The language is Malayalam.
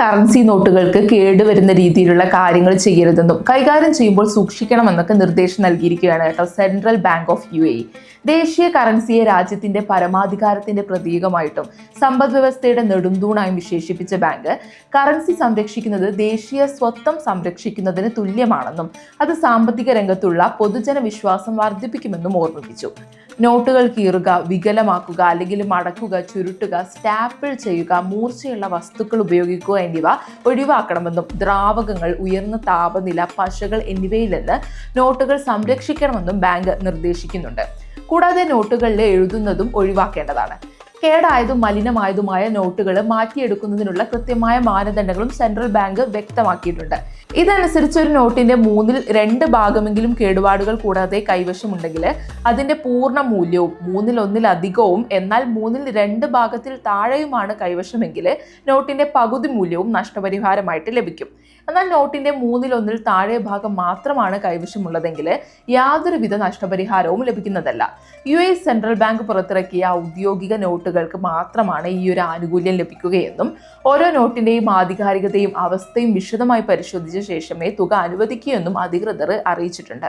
കറൻസി നോട്ടുകൾക്ക് കേടുവരുന്ന രീതിയിലുള്ള കാര്യങ്ങൾ ചെയ്യരുതെന്നും കൈകാര്യം ചെയ്യുമ്പോൾ സൂക്ഷിക്കണമെന്നൊക്കെ നിർദ്ദേശം നൽകിയിരിക്കുകയാണ് കേട്ടോ central bank of U A ദേശീയ കറൻസിയെ രാജ്യത്തിന്റെ പരമാധികാരത്തിന്റെ പ്രതീകമായിട്ടും സമ്പദ് വ്യവസ്ഥയുടെ നെടുന്തൂണായും വിശേഷിപ്പിച്ച ബാങ്ക് കറൻസി സംരക്ഷിക്കുന്നത് ദേശീയ സ്വത്വം സംരക്ഷിക്കുന്നതിന് തുല്യമാണെന്നും അത് സാമ്പത്തിക രംഗത്തുള്ള പൊതുജന വിശ്വാസം വർദ്ധിപ്പിക്കുമെന്നും ഓർമ്മിപ്പിച്ചു. നോട്ടുകൾ കീറുക വികലമാക്കുക അല്ലെങ്കിൽ മടക്കുക ചുരുട്ടുക സ്റ്റാപ്പിൾ ചെയ്യുക മൂർച്ചയുള്ള വസ്തുക്കൾ ഉപയോഗിക്കുക എന്നിവ ഒഴിവാക്കണമെന്നും ദ്രാവകങ്ങൾ ഉയർന്ന താപനില പശകൾ എന്നിവയിൽ നിന്ന് നോട്ടുകൾ സംരക്ഷിക്കണമെന്നും ബാങ്ക് നിർദ്ദേശിക്കുന്നുണ്ട്. കൂടാതെ നോട്ടുകളിൽ എഴുതുന്നതും ഒഴിവാക്കേണ്ടതാണ്. കേടായതും മലിനമായതുമായ നോട്ടുകൾ മാറ്റിയെടുക്കുന്നതിനുള്ള കൃത്യമായ മാനദണ്ഡങ്ങളും സെൻട്രൽ ബാങ്ക് വ്യക്തമാക്കിയിട്ടുണ്ട്. ഇതനുസരിച്ച് ഒരു നോട്ടിന്റെ മൂന്നിൽ രണ്ട് ഭാഗമെങ്കിലും കേടുപാടുകൾ കൂടാതെ കൈവശമുണ്ടെങ്കിൽ അതിന്റെ പൂർണ മൂല്യവും മൂന്നിൽ ഒന്നിലധികവും എന്നാൽ മൂന്നിൽ രണ്ട് ഭാഗത്തിൽ താഴെയുമാണ് കൈവശമെങ്കിൽ നോട്ടിന്റെ പകുതി മൂല്യവും നഷ്ടപരിഹാരമായിട്ട് ലഭിക്കും. എന്നാൽ നോട്ടിന്റെ മൂന്നിൽ ഒന്നിൽ താഴെ ഭാഗം മാത്രമാണ് കൈവശമുള്ളതെങ്കിൽ യാതൊരുവിധ നഷ്ടപരിഹാരവും ലഭിക്കുന്നതല്ല. യു സെൻട്രൽ ബാങ്ക് പുറത്തിറക്കിയ ഔദ്യോഗിക നോട്ടുകൾക്ക് മാത്രമാണ് ഈ ഒരു ആനുകൂല്യം ലഭിക്കുകയെന്നും ഓരോ നോട്ടിന്റെയും ആധികാരികതയും അവസ്ഥയും വിശദമായി പരിശോധിച്ച ശേഷമേ തുക അനുവദിക്കൂ എന്നും അധികൃതർ അറിയിച്ചിട്ടുണ്ട്.